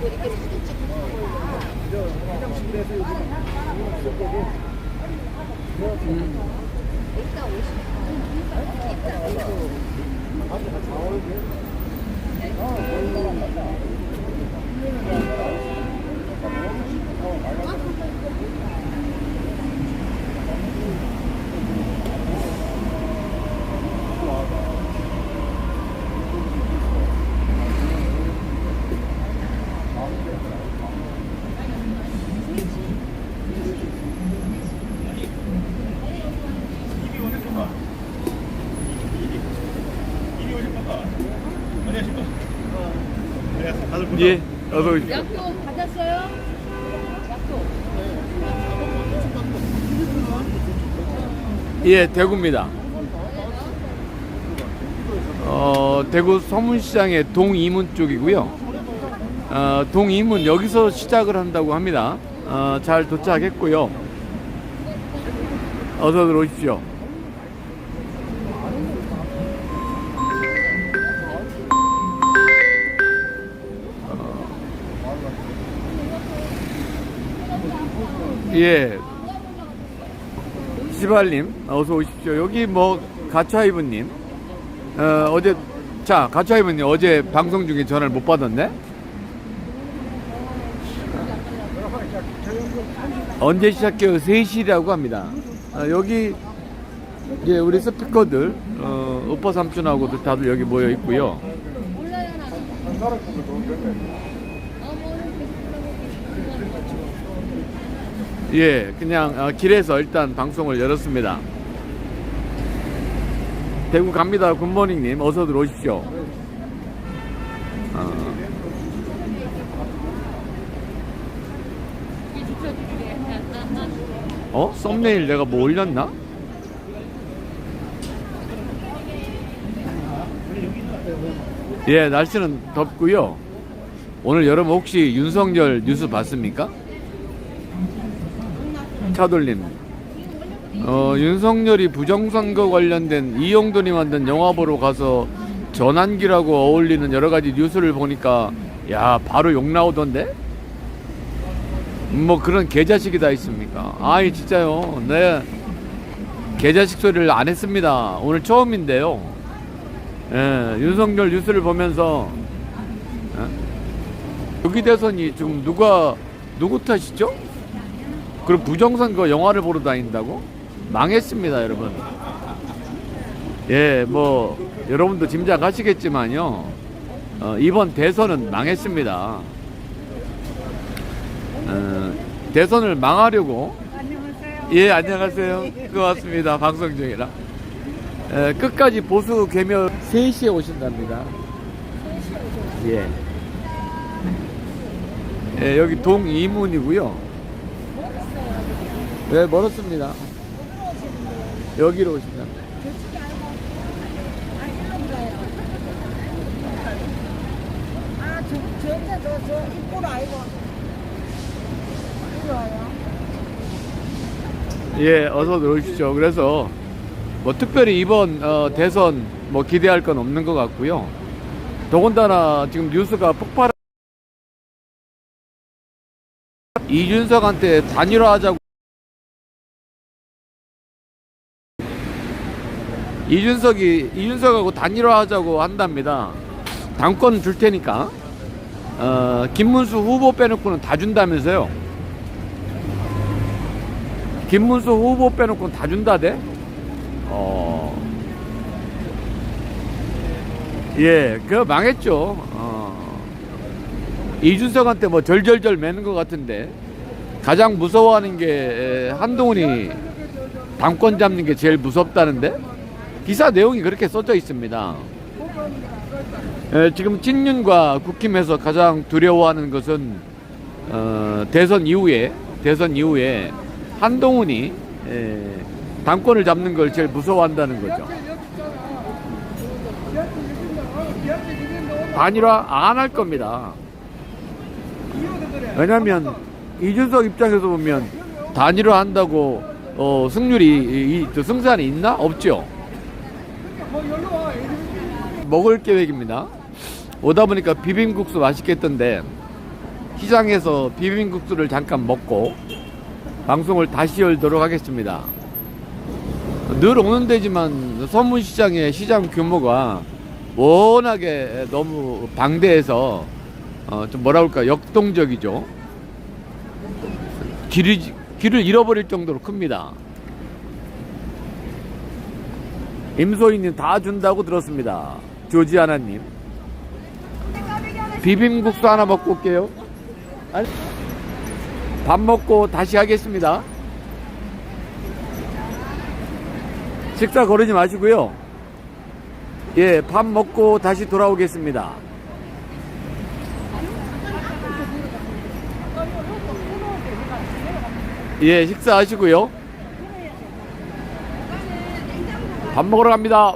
나오고 이렇게 사진 찍고. 일단 50. 예, 어서 오십시오. 약도 받았어요? 약도 예, 대구입니다. 어, 대구 서문시장의 동이문 쪽이고요. 어, 동이문 여기서 시작을 한다고 합니다. 어, 잘 도착했고요. 어서 들어오십시오. 예, 시발님 어서 오십시오. 여기 뭐 가차이브님 어, 어제 자 가차이브님 어제 방송 중에 전화를 못 받았네. 언제 시작해요? 3시라고 합니다. 어, 여기 이제 우리 스피커들 어, 오빠 삼촌하고도 다들 여기 모여 있고요. 몰라요 나는 예, 그냥 어, 길에서 일단 방송을 열었습니다. 대구 갑니다, 굿모닝님 어서 들어오십시오. 어, 어? 썸네일 내가 뭐 올렸나? 예, 날씨는 덥고요. 오늘 여러분 혹시 윤석열 뉴스 봤습니까? 차돌림. 어, 윤석열이 부정선거 관련된 이용돈이 만든 영화 보러 가서 전환기라고 어울리는 여러 가지 뉴스를 보니까 야 바로 욕 나오던데? 뭐 그런 개자식이 다 있습니까? 아이 진짜요. 네 개자식 소리를 안 했습니다. 오늘 처음인데요. 예, 윤석열 뉴스를 보면서 예? 여기 대선이 지금 누가 누구 탓이죠? 그럼 부정선거 영화를 보러 다닌다고? 망했습니다, 여러분. 예, 뭐 여러분도 짐작하시겠지만요. 어, 이번 대선은 망했습니다. 어, 대선을 망하려고 예, 안녕하세요. 고맙습니다. 방송 중이라. 에, 끝까지 보수 개명 3시에 오신답니다. 예. 예, 여기 동이문이고요. 네, 멀었습니다. 여기로 오신답니다. 아, 저, 저, 저, 저, 입구로 아이고. 이리 와요. 예, 어서 들어오십시오. 그래서 뭐 특별히 이번 어, 대선 뭐 기대할 건 없는 것 같고요. 더군다나 지금 뉴스가 폭발. 이준석한테 단일화하자고. 이준석이 이준석하고 단일화하자고 한답니다. 당권 줄 테니까. 어, 김문수 후보 빼놓고는 다 준다면서요. 김문수 후보 빼놓고 다 준다대? 어. 예, 그 망했죠. 어. 이준석한테 뭐 절절절 매는 것 같은데 가장 무서워하는 게 에, 한동훈이 당권 잡는 게 제일 무섭다는데 기사 내용이 그렇게 써져 있습니다. 에, 지금 친윤과 국힘에서 가장 두려워하는 것은 어, 대선 이후에 대선 이후에 한동훈이 에, 당권을 잡는 걸 제일 무서워한다는 거죠. 단일화 안 할 겁니다. 왜냐면 이준석 입장에서 보면 단일화 한다고 어, 승률이 이, 승산이 있나 없죠. 먹을 계획입니다. 오다 보니까 비빔국수 맛있겠던데 시장에서 비빔국수를 잠깐 먹고 방송을 다시 열도록 하겠습니다. 늘 오는 데지만 서문시장의 시장 규모가 워낙에 너무 방대해서 어, 좀 뭐라 그럴까 역동적이죠. 길이, 길을 잃어버릴 정도로 큽니다. 임소희님 다 준다고 들었습니다. 조지아나님. 비빔국수 하나 먹고 올게요. 밥 먹고 다시 하겠습니다. 식사 거르지 마시고요. 예, 밥 먹고 다시 돌아오겠습니다. 예, 식사하시고요. 밥 먹으러 갑니다.